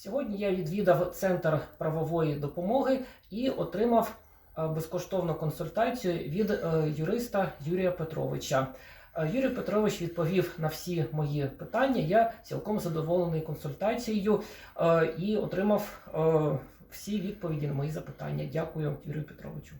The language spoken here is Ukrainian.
Сьогодні я відвідав центр правової допомоги і отримав е, безкоштовну консультацію від е, юриста Юрія Петровича. Е, Юрій Петрович відповів на всі мої питання. Я цілком задоволений консультацією і отримав всі відповіді на мої запитання. Дякую, Юрію Петровичу.